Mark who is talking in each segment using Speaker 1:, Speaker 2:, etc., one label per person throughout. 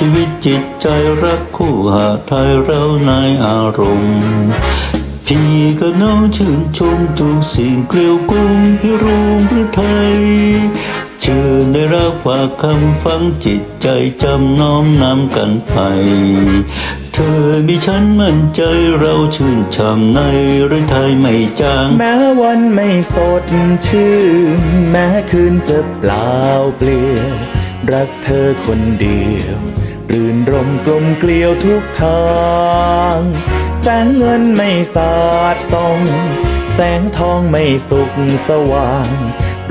Speaker 1: ชีวิตจิตใจรักคู่หาไทยเราในอารมณ์ พี่ก็น้องชื่นชมทุกสิ่งเกลียวกลุ้มพี่รุงพระไทยเชื่อได้รักฝากคำฟังจิตใจจำน้อมนำกันไป เธอมีฉันมั่นใจเราชื่นช่ำในหรือไทยไม่จาง
Speaker 2: แม้วันไม่สดชื่น แม้คืนจะเปล่าเปลี่ยว รักเธอคนเดียว รื่นรมกลมเกลียวทุกทางแสงเงินไม่สาดส่อง แสงทองไม่สุกสว่าง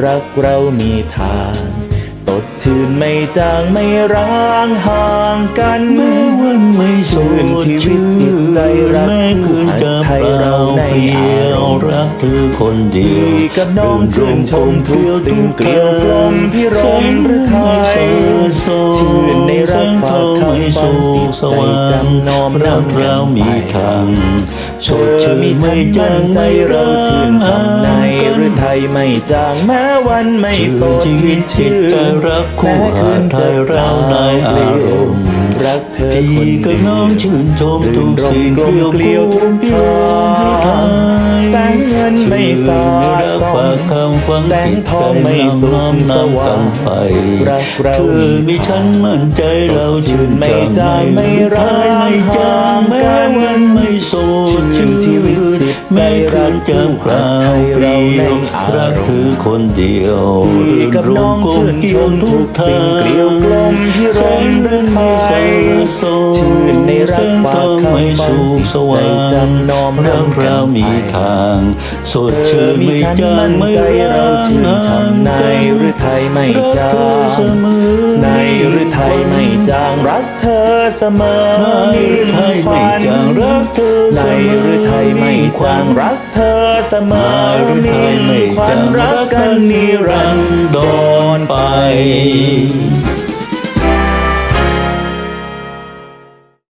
Speaker 2: รักเรามีทาง สดชื่นไม่จางไม่ร้างห่างกัน
Speaker 1: แม้วันไม่ส
Speaker 2: ชื่น
Speaker 1: ด
Speaker 2: ชีวิต
Speaker 1: ชื่
Speaker 2: จิตใจรัก
Speaker 1: แม้คืนจะ
Speaker 2: ไท
Speaker 1: เป
Speaker 2: ยเรา
Speaker 1: ล่เอา
Speaker 2: ย
Speaker 1: วรักเธอคนเดียว
Speaker 2: กับน้องชื่นชมทุกสิ่งเกลียวกลมพี่รมหรือไทยชื่นในรักฝากคำฟังจิตใจจำน้อม
Speaker 1: รักเรามีทาง
Speaker 2: เธอมีฉันมั่นใจเราชื่นชมในหรือไทยไม่จางแม้วันไม่สด
Speaker 1: ชีวิต
Speaker 2: ชื่น
Speaker 1: รักคู่หาไทยเรา
Speaker 2: เธอ
Speaker 1: พี่
Speaker 2: คน
Speaker 1: ก็
Speaker 2: เดียว
Speaker 1: น้องชื่นชมทุกสิ่งเกลียวกลุ้มพี่รมพี่ไทย
Speaker 2: แสงเงินไม่สาด
Speaker 1: รัก
Speaker 2: ส่อง
Speaker 1: ฝากคำฟัง
Speaker 2: แสงทองไม่สุ
Speaker 1: น้อม
Speaker 2: ข
Speaker 1: นำ
Speaker 2: ส
Speaker 1: กั
Speaker 2: ว่าง
Speaker 1: นไป
Speaker 2: เธ
Speaker 1: อมีฉันมั่นใจเราชื่น
Speaker 2: ไม่
Speaker 1: ใจา
Speaker 2: งไม่ร้าง
Speaker 1: ไม่จางแม้วันไม่สด
Speaker 2: ชื่
Speaker 1: ชื่
Speaker 2: นชีวิต
Speaker 1: น
Speaker 2: จิตใจ
Speaker 1: แม้คืนจะเปล่าเป
Speaker 2: เรา
Speaker 1: ลี่
Speaker 2: ใน
Speaker 1: ยว
Speaker 2: รั
Speaker 1: กเธอคนเดียว
Speaker 2: พี่กับน้องชื่นชมทุกสิ่งเกลียวกลมพี่รมหรือไทย ชื่นในรักฝากคำ
Speaker 1: ไม่
Speaker 2: ฟั
Speaker 1: สุ
Speaker 2: ง
Speaker 1: ข
Speaker 2: จิต
Speaker 1: ส
Speaker 2: ใจ
Speaker 1: ว่าง
Speaker 2: จำนอม
Speaker 1: รัก
Speaker 2: นำกั
Speaker 1: เรามีทาง สด
Speaker 2: เธ
Speaker 1: ชื่
Speaker 2: อน
Speaker 1: ไม่จางไม่
Speaker 2: ให้เราชื่นชมในหรือไทยไม่จา
Speaker 1: ง
Speaker 2: ในหรือไทยไม่จางรักเธอเสมอ
Speaker 1: ในหรือไทยไม่จางรักเธอ
Speaker 2: ใน
Speaker 1: เสมอ
Speaker 2: หรือไทยไม่จางรักเธอเสมอ
Speaker 1: ในหรือไทยไม่
Speaker 2: ควั
Speaker 1: จาง
Speaker 2: รัก
Speaker 1: กันนิ
Speaker 2: รันด
Speaker 1: ร
Speaker 2: ไป
Speaker 1: ไป